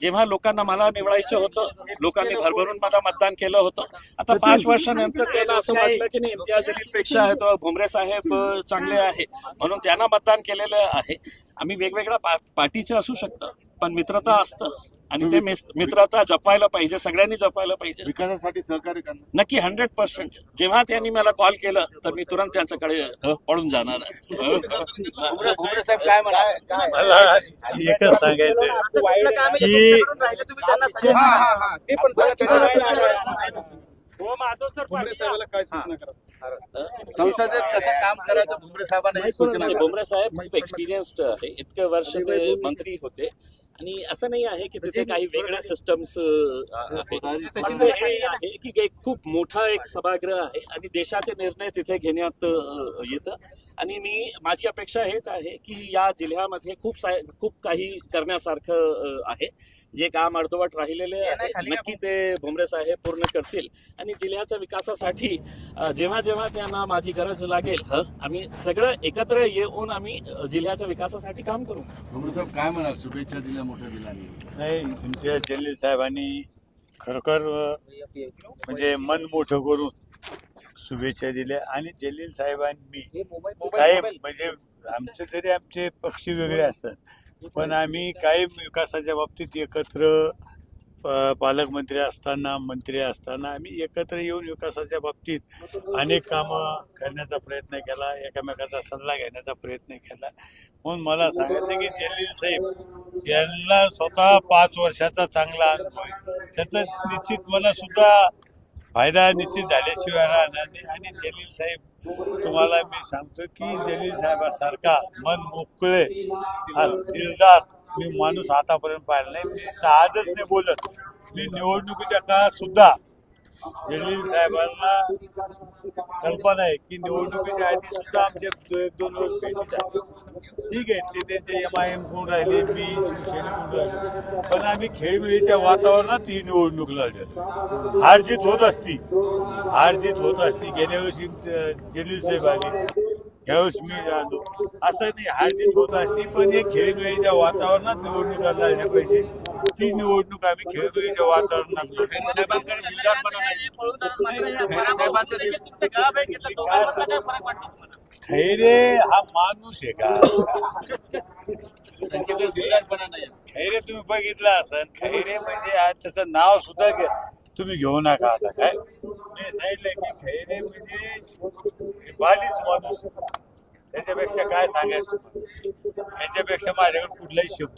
जेव्हा लोकांना मला निवडायचं होतं लोकांनी भरभरून मला मतदान केलं होतं. आता पाच वर्षानंतर त्यांना असं वाटलं की नाही इम्तियाज जलील पेक्षा आहे तो भुमरे साहेब चांगले आहे. म्हणून त्यांना मतदान केलेलं आहे. आम्ही वेगवेगळ्या पा- पार्टीचे असू शकतं पण मित्रता असतं. आणि ते मित्रता जपायला पाहिजे सगळ्यांनी जपायला पाहिजे. विकासासाठी सहकार्य करणार. नक्की हंड्रेड पर्सेंट जेव्हा त्यांनी मला कॉल केलं तर मी तुरंत त्यांच्याकडे पळून जाणार आहे. अ, अ. भुमरे साहेब काय म्हणाल मला एकच सांगायचं की ते पण सांगा त्याच्या भुमरे साहेबाला काय सूचना करा? संसदेत कसं काम करायचं भुमरे साहेबांना. भुमरे साहेब खूप एक्सपिरियन्स्ड आहे. इतकं वर्ष ते मंत्री होते. आणि असं नाही आहे की तिथे काही वेगळ्या सिस्टम्स हे आहे की एक खूप मोठा एक सभागृह आहे आणि देशाचे निर्णय तिथे घेण्यात येतं. आणि मी माझी अपेक्षा हेच आहे की या जिल्ह्यामध्ये खूप खूप काही करण्यासारखं आहे. जे काम अर्धवट राहिलेले नक्की ते भुमरे साहेब पूर्ण करतील. आणि जिल्ह्याच्या विकासासाठी जेव्हा जेव्हा त्यांना माझी गरज लागेल ह, आम्ही सगळं एकत्र येऊन आम्ही जिल्ह्याच्या विकासासाठी काम करू. भुमरे साहेब काय म्हणाल? शुभेच्छा दिल्या मोठ्या दिलाने नाही इम्तियाज जलील साहेबांनी खरोखर म्हणजे मन मोठं करून शुभेच्छा दिल्या. आणि जलील साहेबांनी काय म्हणजे आमचे जरी आमचे पक्ष वेगळे असतात पण आम्ही कायम विकासाच्या बाबतीत एकत्र प- पालकमंत्री असताना मंत्री असताना आम्ही एकत्र येऊन विकासाच्या बाबतीत अनेक कामं करण्याचा प्रयत्न केला एकमेकाचा सल्ला घेण्याचा प्रयत्न केला. म्हणून मला सांगायचं की जलील साहेब यांना स्वतः पाच वर्षाचा चांगला अनुभव आहे. त्याचं निश्चित मला सुद्धा फायदा निश्चित झाल्याशिवाय राहणार नाही. आणि जलील साहेब तुम्हाला मी सांगतो की जलील साहेबासारखा मन मोकळे असं दिलदार मी माणूस आतापर्यंत पाहिला नाही. मी आजच नाही बोलत. मी निवडणुकीच्या काळात सुद्धा जलील साहेबांना कल्पना आहे की निवडणुकीच्या आधी सुद्धा आमचे एक दोन वेळ भेटी झाली ठीक आहे ते त्यांचे एम आय एम कोण राहिले मी शिवसेना कोण राहिले. पण आम्ही खेळमेळीच्या वातावरणात ही निवडणूक लढलेलो. हारजीत होत असती हारजीत होत असती गेल्या वर्षी जलील साहेब आले यावेळेस मी आलो. असं नाही हारजीत होत असती पण हे खेळमेळीच्या वातावरणात निवडणुका लढल्या पाहिजे. ती निवडणूक आम्ही खेळमेळीच्या वातावरणात. खैरे हा माणूस आहे का? खैरे तुम्ही बघितलं असन खैरे म्हणजे आज त्याचं नाव सुद्धा तुम्ही घेऊ नका आता काय? मी सांगितलंय की खैरे म्हणजे बालीच माणूस त्याच्यापेक्षा काय सांगायचं तुम्हाला? याच्यापेक्षा माझ्याकडे कुठलाही शब्द